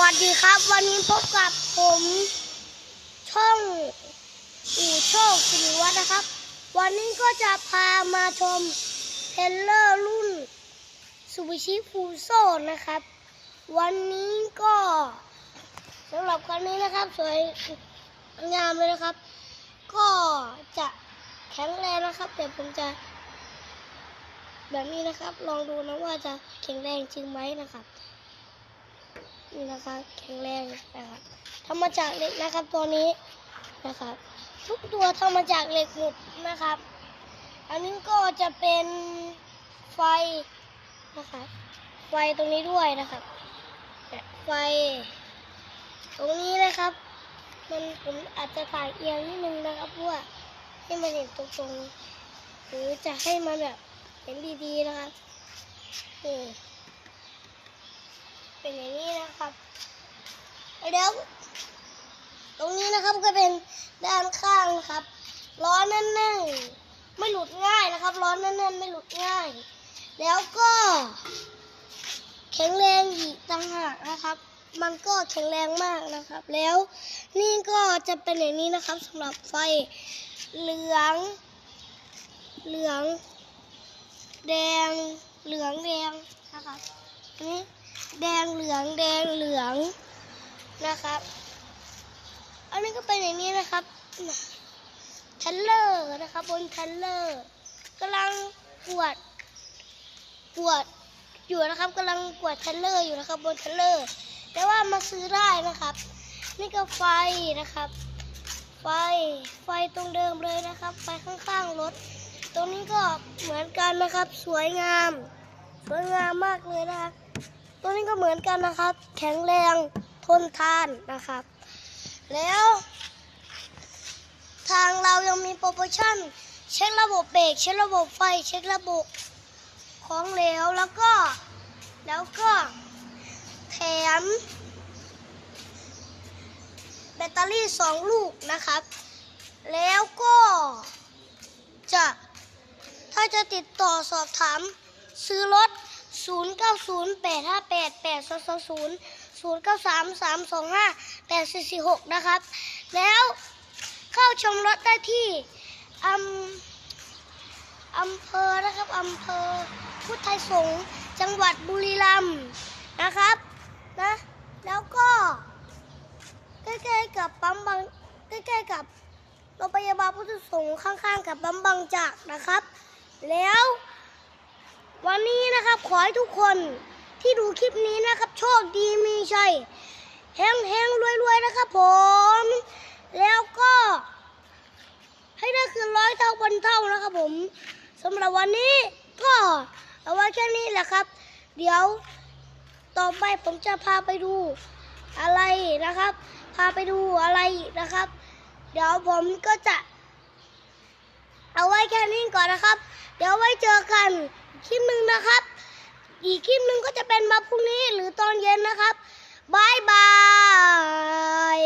วัสดีครับ วันนี้พบกับผม ช่องอู่โชคสิริวัฒน์นะครับ วันนี้ก็จะพามาชมเทรลเลอร์รุ่นซูบิชิฟูโซนะครับ วันนี้ก็สำหรับคันนี้นะครับ สวยงามเลยนะครับ ก็จะแข็งแรงนะครับแต่ผมจะ แบบนี้นะครับ ลองดูนะว่าจะแข็งแรงจริงไหมนะครับ นี่นะคะแข็งแรงนะครับทำมาจากเหล็กนะครับตัวนี้นะครับ ทุกตัวทำมาจากเหล็กหมดนะครับ อันนี้ก็จะเป็นไฟนะครับไฟตรงนี้ด้วยนะครับไฟ ตรงนี้นะครับ มันผมอาจจะถ่ายเอียงนิดนึงนะครับเพราะว่าให้มันเห็นตรงๆหรือจะให้มันแบบเห็นดีๆนะครับนี่ เป็นอย่างนี้นะครับ แล้วตรงนี้นะครับก็เป็นด้านข้างครับล้อแน่นๆไม่หลุดง่ายนะครับล้อแน่นๆไม่หลุดง่าย แล้วก็แข็งแรงอีกต่างหากนะครับ มันก็แข็งแรงมากนะครับ แล้วนี่ก็จะเป็นอย่างนี้นะครับสำหรับไฟเหลือง เหลือง แดง เหลืองแดงนะครับ นนี้แดงเหลืองแดงเหลืองนะครับ อันนี้ก็เป็นอย่างนี้นะครับทันเลอร์นะครับบนทันเลอร์กำลังปวด ปวดอยู่นะครับกำลังปวดทันเลอร์อยู่นะครับบนทันเลอร์แต่ว่ามาซื้อได้นะครับ นี่ก็ไฟนะครับ ไฟไฟตรงเดิมเลยนะครับ ไฟข้างๆรถ ตรงนี้ก็เหมือนกันนะครับ สวยงามสวยงามมากเลยนะครับ ตัวนี้ก็เหมือนกันนะครับ แข็งแรงทนทานนะครับ แล้ว ทางเรายังมีโปรโมชั่น เช็คระบบเบรกเช็คระบบไฟ เช็คระบบของเหลวแล้วก็ แล้วก็แถมแบตเตอรี่สองลูกนะครับ แล้วก็จะถ้าจะติดต่อสอบถามซื้อรถ 0 9 0 8 5 8 8 2 2 0 0 9 3 3 2 5 8 4 4 6นะครับ แล้วเข้าชมรถได้ที่อำอำเภอนะครับอำเภอพุทธไทยสงฆ์จังหวัดบุรีรัมย์นะครับนะแล้วก็ใกล้ๆกับปั๊มบางใกล้ๆกับโรงพยาบาลพุทธสงฆ์ข้างๆ กับปั๊มบางจากนะครับ แล้ว วันนี้นะครับขอให้ทุกคนที่ดูคลิปนี้นะครับ โชคดีมีชัยแฮงแฮงรวยรวยนะครับผม แล้วก็ ให้ได้คืนร้อยเท่าพันเท่านะครับผมสำหรับวันนี้ก็เอาไว้แค่นี้แหละครับ เดี๋ยวต่อไปผมจะพาไปดูอะไรนะครับ พาไปดูอะไรนะครับ เดี๋ยวผมก็จะ เอาไว้แค่นี้ก่อนนะครับ เดี๋ยวไว้เจอกัน คลิปหนึ่งนะครับ อีกคลิปหนึ่งก็จะเป็นมาพรุ่งนี้หรือตอนเย็นนะครับบายบาย